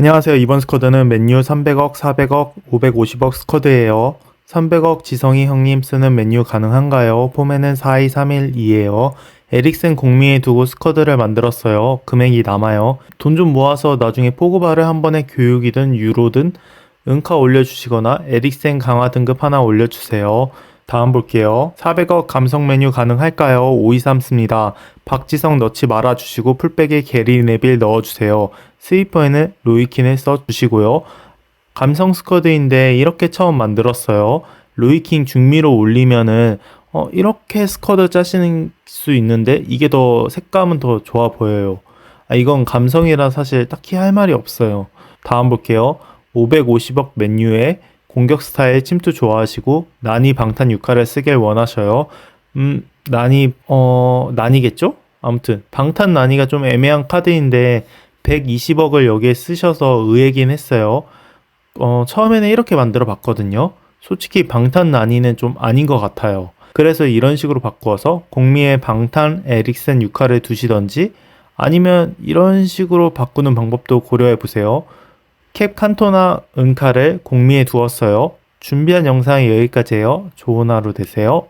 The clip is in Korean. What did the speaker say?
안녕하세요. 이번 스쿼드는 맨유 300억, 400억, 550억 스쿼드예요. 300억 지성이 형님 쓰는 맨유 가능한가요? 폼에는 4231이에요. 에릭센 공미에 두고 스쿼드를 만들었어요. 금액이 남아요. 돈 좀 모아서 나중에 포그바를 한 번에 교육이든 유로든 은카 올려주시거나 에릭센 강화 등급 하나 올려주세요. 다음 볼게요. 400억 감성 메뉴 가능할까요? 523 씁니다. 박지성 넣지 말아주시고 풀백에 게리 네빌 넣어주세요. 스위퍼에는 로이킨을 써주시고요. 감성 스쿼드인데 이렇게 처음 만들었어요. 로이킹 중미로 올리면은 어, 이렇게 스쿼드 짜시는 수 있는데 이게 더 색감은 더 좋아 보여요. 아, 이건 감성이라 사실 딱히 할 말이 없어요. 다음 볼게요. 550억 맨유에 공격 스타일 침투 좋아하시고 난이 방탄 6카를 쓰길 원하셔요. 음, 난이 어 난이겠죠? 아무튼 방탄 난이가 좀 애매한 카드인데 120억을 여기에 쓰셔서 의외긴 했어요. 어, 처음에는 이렇게 만들어 봤거든요. 솔직히 방탄 난이는 좀 아닌 것 같아요. 그래서 이런 식으로 바꾸어서 공미의 방탄 에릭센 6카를 두시던지 아니면 이런 식으로 바꾸는 방법도 고려해 보세요. 캡 칸토나 은카를 공미에 두었어요. 준비한 영상이 여기까지예요. 좋은 하루 되세요.